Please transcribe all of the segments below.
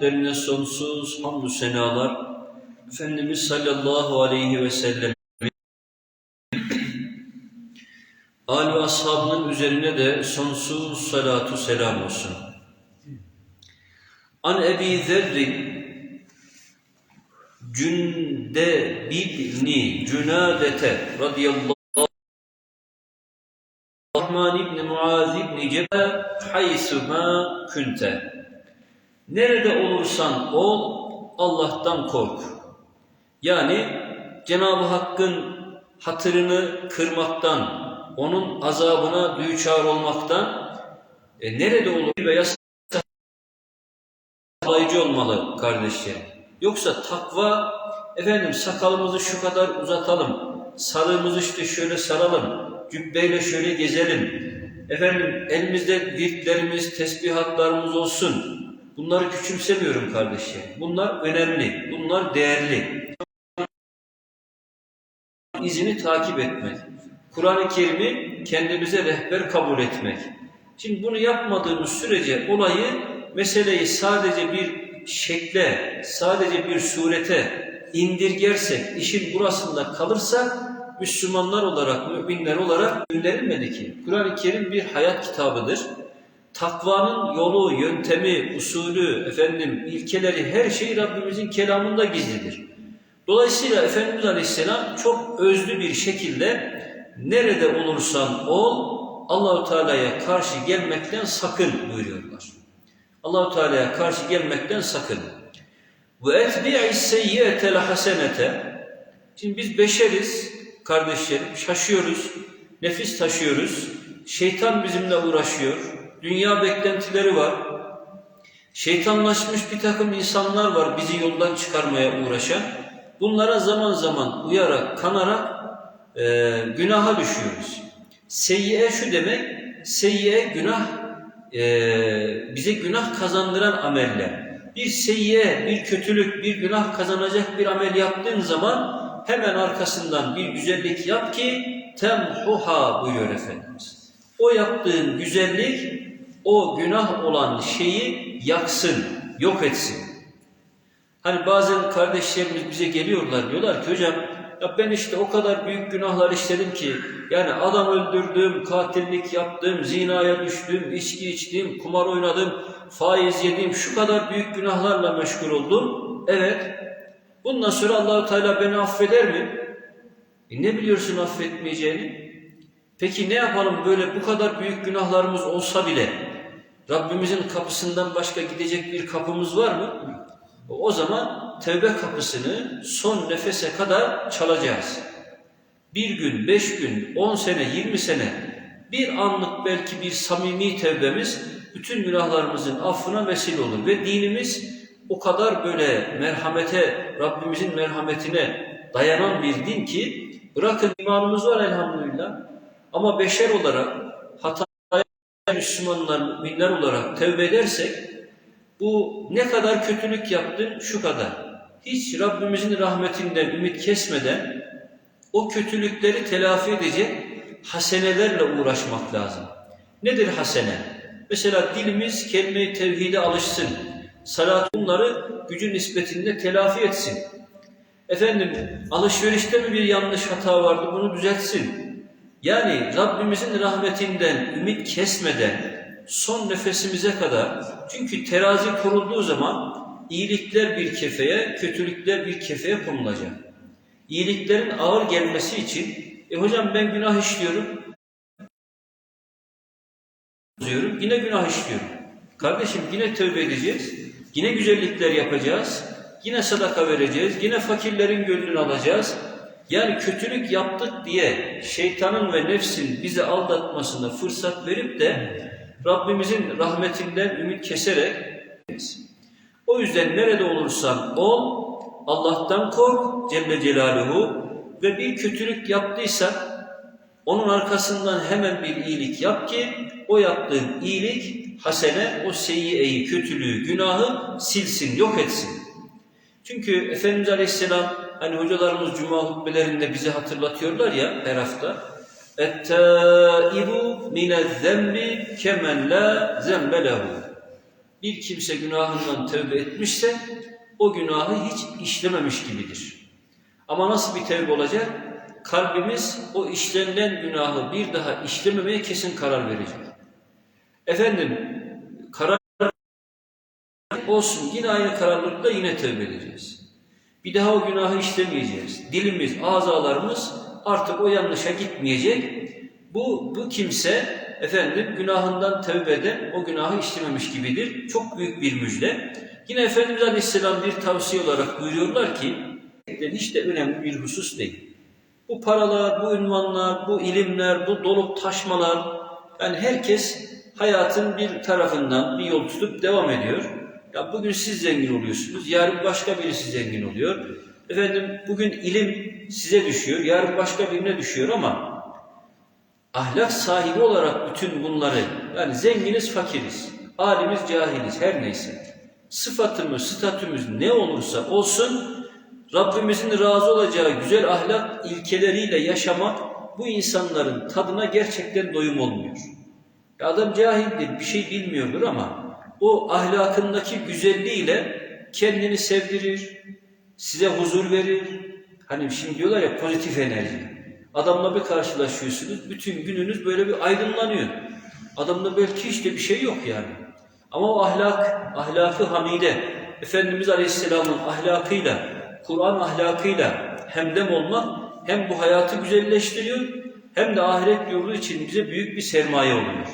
Derine sonsuz hamdü senalar Efendimiz sallallahu aleyhi ve sellem Âl ve ashabının üzerine de sonsuz salatu selam olsun. An Ebi Zerrin Cünde bibni Cünadete radıyallahu Rahman İbni Muaz İbni Cebel haysu ma kunte Nerede olursan ol Allah'tan kork. Yani Cenab-ı Hakk'ın hatırını kırmaktan, onun azabına düçar olmaktan e, nerede olur veya sağlayıcı olmalı kardeşlerim. Yoksa takva efendim sakalımızı şu kadar uzatalım, sarığımızı işte şöyle saralım, cübbeyle şöyle gezelim. Efendim elimizde virtlerimiz, tesbihatlarımız olsun. Bunları küçümsemiyorum kardeşlerim. Bunlar önemli, bunlar değerli. İzini takip etmek. Kur'an-ı Kerim'i kendimize rehber kabul etmek. Şimdi bunu yapmadığımız sürece olayı, meseleyi sadece bir şekle, sadece bir surete indirgersek, işin burasında kalırsa Müslümanlar olarak, müminler olarak gönderilmedi ki. Kur'an-ı Kerim bir hayat kitabıdır. Takvanın yolu, yöntemi, usulü, efendim ilkeleri her şey Rabbimizin kelamında gizlidir. Dolayısıyla Efendimiz Aleyhisselam çok özlü bir şekilde nerede olursan ol Allahu Teala'ya karşı gelmekten sakın buyuruyorlar. Allahu Teala'ya karşı gelmekten sakın. Ve etbi'i seyyiyetel hasenete. Şimdi biz beşeriz kardeşlerim, şaşıyoruz, nefis taşıyoruz. Şeytan bizimle uğraşıyor. Dünya beklentileri var. Şeytanlaşmış bir takım insanlar var bizi yoldan çıkarmaya uğraşan. Bunlara zaman zaman uyarak, kanarak e, günaha düşüyoruz. Seyyiye şu demek, seyyiye günah, e, bize günah kazandıran ameller. Bir seyyiye, bir kötülük, bir günah kazanacak bir amel yaptığın zaman hemen arkasından bir güzellik yap ki temhuha buyuruyor Efendimiz. O yaptığın güzellik o günah olan şeyi yaksın, yok etsin. Hani bazen kardeşlerimiz bize geliyorlar diyorlar ki hocam ya ben işte o kadar büyük günahlar işledim ki yani adam öldürdüm, katillik yaptım, zinaya düştüm, içki içtim, kumar oynadım, faiz yedim, şu kadar büyük günahlarla meşgul oldum. Evet. Bundan sonra Allahu Teala beni affeder mi? E ne biliyorsun affetmeyeceğini? Peki ne yapalım böyle bu kadar büyük günahlarımız olsa bile Rabbimizin kapısından başka gidecek bir kapımız var mı? O zaman tevbe kapısını son nefese kadar çalacağız. Bir gün, beş gün, on sene, yirmi sene bir anlık belki bir samimi tevbemiz bütün günahlarımızın affına vesile olur. Ve dinimiz o kadar böyle merhamete, Rabbimizin merhametine dayanan bir din ki bırakın imanımız var elhamdülillah ama beşer olarak hata Müslümanlar, müminler olarak tevbe edersek bu ne kadar kötülük yaptın şu kadar. Hiç Rabbimizin rahmetinden ümit kesmeden o kötülükleri telafi edecek hasenelerle uğraşmak lazım. Nedir hasene? Mesela dilimiz kelime-i tevhide alışsın. Salat bunları gücü nispetinde telafi etsin. Efendim alışverişte mi bir yanlış hata vardı bunu düzeltsin. Yani Rabbimizin rahmetinden ümit kesmeden son nefesimize kadar çünkü terazi kurulduğu zaman iyilikler bir kefeye, kötülükler bir kefeye konulacak. İyiliklerin ağır gelmesi için e hocam ben günah işliyorum diyorum yine günah işliyorum. Kardeşim yine tövbe edeceğiz. Yine güzellikler yapacağız. Yine sadaka vereceğiz. Yine fakirlerin gönlünü alacağız. Yani kötülük yaptık diye şeytanın ve nefsin bizi aldatmasına fırsat verip de Rabbimizin rahmetinden ümit keserek o yüzden nerede olursan ol Allah'tan kork Celle Celaluhu ve bir kötülük yaptıysa onun arkasından hemen bir iyilik yap ki o yaptığın iyilik hasene o seyyiyeyi, kötülüğü, günahı silsin, yok etsin. Çünkü Efendimiz Aleyhisselam Hani hocalarımız cuma hutbelerinde bize hatırlatıyorlar ya her hafta. Ettaibu minezzenbi kemen la zembelehu. Bir kimse günahından tövbe etmişse o günahı hiç işlememiş gibidir. Ama nasıl bir tevbe olacak? Kalbimiz o işlenilen günahı bir daha işlememeye kesin karar verecek. Efendim karar olsun yine aynı kararlılıkla yine tövbe edeceğiz. Bir daha o günahı işlemeyeceğiz. Dilimiz, azalarımız artık o yanlışa gitmeyecek. Bu, bu kimse efendim günahından tövbe eden o günahı işlememiş gibidir. Çok büyük bir müjde. Yine Efendimiz Aleyhisselam bir tavsiye olarak buyuruyorlar ki hiç de önemli bir husus değil. Bu paralar, bu ünvanlar, bu ilimler, bu dolup taşmalar yani herkes hayatın bir tarafından bir yol tutup devam ediyor. Ya bugün siz zengin oluyorsunuz, yarın başka birisi zengin oluyor. Efendim bugün ilim size düşüyor, yarın başka birine düşüyor ama ahlak sahibi olarak bütün bunları yani zenginiz, fakiriz, alimiz, cahiliz her neyse sıfatımız, statümüz ne olursa olsun Rabbimizin razı olacağı güzel ahlak ilkeleriyle yaşamak bu insanların tadına gerçekten doyum olmuyor. Adam cahildir, bir şey bilmiyordur ama o ahlakındaki güzelliğiyle kendini sevdirir, size huzur verir. Hani şimdi diyorlar ya pozitif enerji. Adamla bir karşılaşıyorsunuz, bütün gününüz böyle bir aydınlanıyor. Adamda belki de bir şey yok yani. Ama o ahlak, ahlakı hamide, Efendimiz Aleyhisselam'ın ahlakıyla, Kur'an ahlakıyla hemdem olmak hem bu hayatı güzelleştiriyor hem de ahiret yolu için bize büyük bir sermaye oluyor.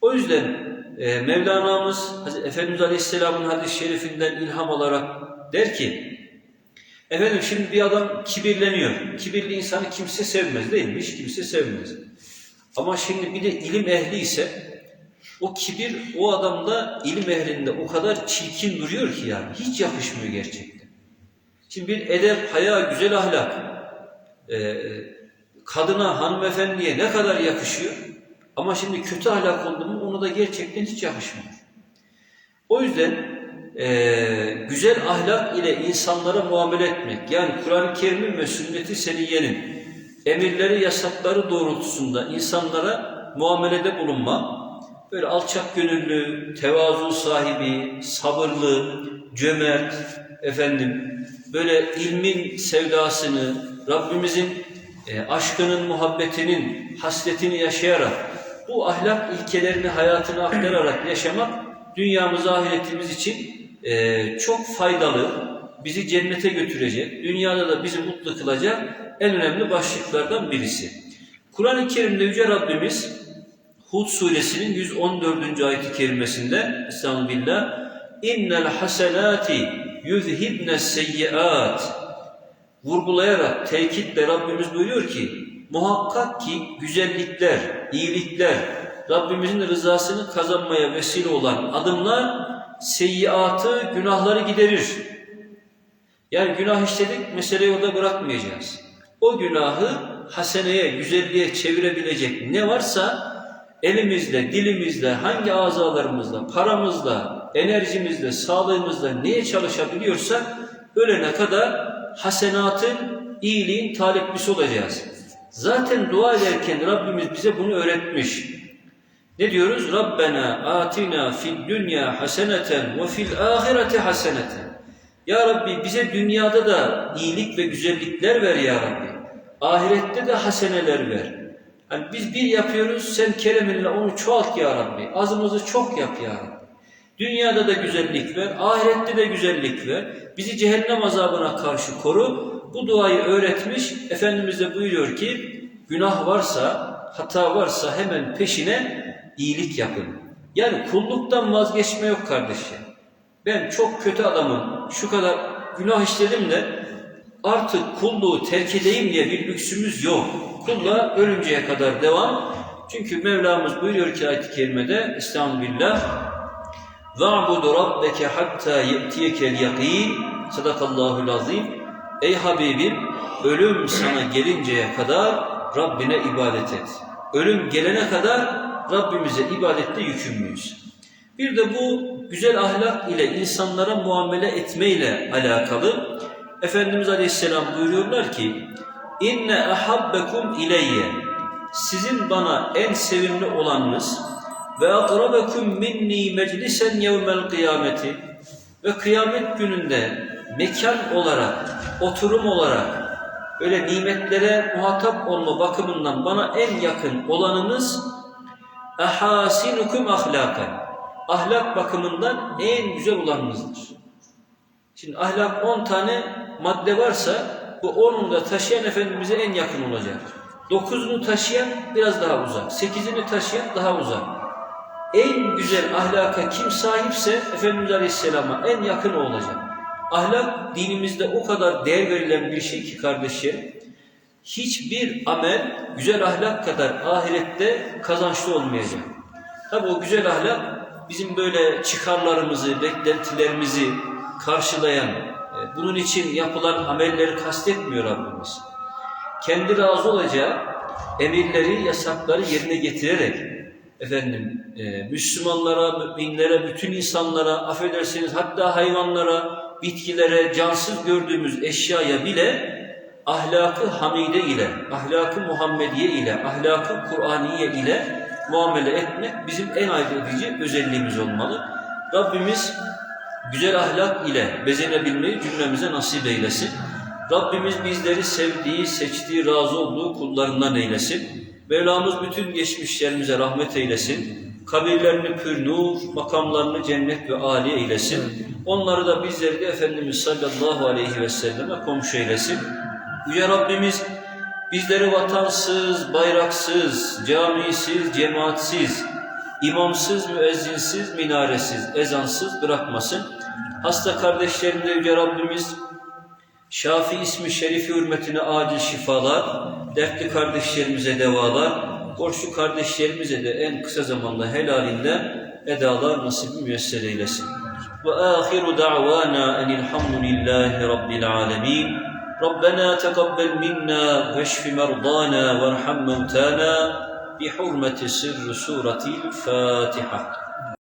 O yüzden e, Mevlana'mız Efendimiz Aleyhisselam'ın hadis-i şerifinden ilham alarak der ki efendim şimdi bir adam kibirleniyor. Kibirli insanı kimse sevmez değil mi? Hiç kimse sevmez. Ama şimdi bir de ilim ehli ise o kibir o adamda ilim ehlinde o kadar çirkin duruyor ki yani hiç yakışmıyor gerçekten. Şimdi bir edep, haya, güzel ahlak e, kadına, hanımefendiye ne kadar yakışıyor ama şimdi kötü ahlak oldu mu onu da gerçekten hiç yakışmıyor. O yüzden e, güzel ahlak ile insanlara muamele etmek yani Kur'an-ı Kerim'in ve sünnet-i seniyenin emirleri, yasakları doğrultusunda insanlara muamelede bulunma, böyle alçak gönüllü, tevazu sahibi, sabırlı, cömert, efendim, böyle ilmin sevdasını, Rabbimizin e, aşkının, muhabbetinin, hasletini yaşayarak, bu ahlak ilkelerini hayatına aktararak yaşamak, dünyamız, ahiretimiz için e, çok faydalı, bizi cennete götürecek, dünyada da bizi mutlu kılacak en önemli başlıklardan birisi. Kur'an-ı Kerim'de Yüce Rabbimiz Hud suresinin 114. ayet-i kerimesinde Estağfirullah innel hasenati yuzhibne seyyiat vurgulayarak tekitle Rabbimiz buyuruyor ki muhakkak ki güzellikler, iyilikler Rabbimizin rızasını kazanmaya vesile olan adımlar seyyiatı, günahları giderir. Yani günah işledik, meseleyi orada bırakmayacağız. O günahı haseneye, güzelliğe çevirebilecek ne varsa elimizle, dilimizle, hangi azalarımızla, paramızla, enerjimizle, sağlığımızla neye çalışabiliyorsak ölene kadar hasenatın, iyiliğin taliplisi olacağız. Zaten dua ederken Rabbimiz bize bunu öğretmiş. Ne diyoruz? Rabbena atina fid dünya haseneten ve fil ahireti haseneten. Ya Rabbi bize dünyada da iyilik ve güzellikler ver ya Rabbi. Ahirette de haseneler ver. Yani biz bir yapıyoruz, sen kereminle onu çoğalt ya Rabbi. Azımızı çok yap ya Rabbi. Dünyada da güzellik ver, ahirette de güzellik ver. Bizi cehennem azabına karşı koru. Bu duayı öğretmiş. Efendimiz de buyuruyor ki, günah varsa, hata varsa hemen peşine iyilik yapın. Yani kulluktan vazgeçme yok kardeşim. Ben çok kötü adamım, şu kadar günah işledim de artık kulluğu terk edeyim diye bir lüksümüz yok. Kulla ölünceye kadar devam. Çünkü Mevlamız buyuruyor ki ayet-i kerimede Estağfirullah وَعْبُدُ رَبَّكَ حَتَّى يَأْتِيَكَ الْيَقِينَ Sadakallahul azim. Ey Habibim ölüm sana gelinceye kadar Rabbine ibadet et. Ölüm gelene kadar Rabbimize ibadette yükümlüyüz. Bir de bu güzel ahlak ile insanlara muamele etmeyle alakalı Efendimiz Aleyhisselam buyuruyorlar ki inne ahabbekum ileyye sizin bana en sevimli olanınız ve akrabekum minni meclisen yevmel kıyameti ve kıyamet gününde mekan olarak, oturum olarak öyle nimetlere muhatap olma bakımından bana en yakın olanınız ehasinukum ahlakan. Ahlak bakımından en güzel olanınızdır. Şimdi ahlak 10 tane madde varsa bu 10'unu da taşıyan Efendimiz'e en yakın olacak. 9'unu taşıyan biraz daha uzak. 8'ini taşıyan daha uzak. En güzel ahlaka kim sahipse Efendimiz Aleyhisselam'a en yakın olacak. Ahlak dinimizde o kadar değer verilen bir şey ki kardeşlerim. Hiçbir amel güzel ahlak kadar ahirette kazançlı olmayacak. Tabi o güzel ahlak bizim böyle çıkarlarımızı, beklentilerimizi karşılayan, e, bunun için yapılan amelleri kastetmiyor Rabbimiz. Kendi razı olacağı emirleri, yasakları yerine getirerek efendim e, Müslümanlara, müminlere, bütün insanlara, affedersiniz hatta hayvanlara, bitkilere, cansız gördüğümüz eşyaya bile ahlakı hamide ile, ahlakı Muhammediye ile, ahlakı Kur'aniye ile muamele etmek bizim en edici özelliğimiz olmalı. Rabbimiz güzel ahlak ile bezenebilmeyi cümlemize nasip eylesin. Rabbimiz bizleri sevdiği, seçtiği, razı olduğu kullarından eylesin. Mevlamız bütün geçmişlerimize rahmet eylesin. Kabirlerini pür nur, makamlarını cennet ve âli eylesin. Onları da bizleri de Efendimiz sallallahu aleyhi ve selleme komşu eylesin. Yüce Rabbimiz bizleri vatansız, bayraksız, camisiz, cemaatsiz, imamsız, müezzinsiz, minaresiz, ezansız bırakmasın. Hasta kardeşlerimize Yüce Rabbimiz Şafi ismi şerifi hürmetine acil şifalar, dertli kardeşlerimize devalar, borçlu kardeşlerimize de en kısa zamanda helalinden edalar nasip müyesser eylesin. Ve ahiru da'vana enilhamdülillahi rabbil alemin. Rabbena tekabbel minna veşfi merdana ve erham mevtana bi hurmeti sırrı sureti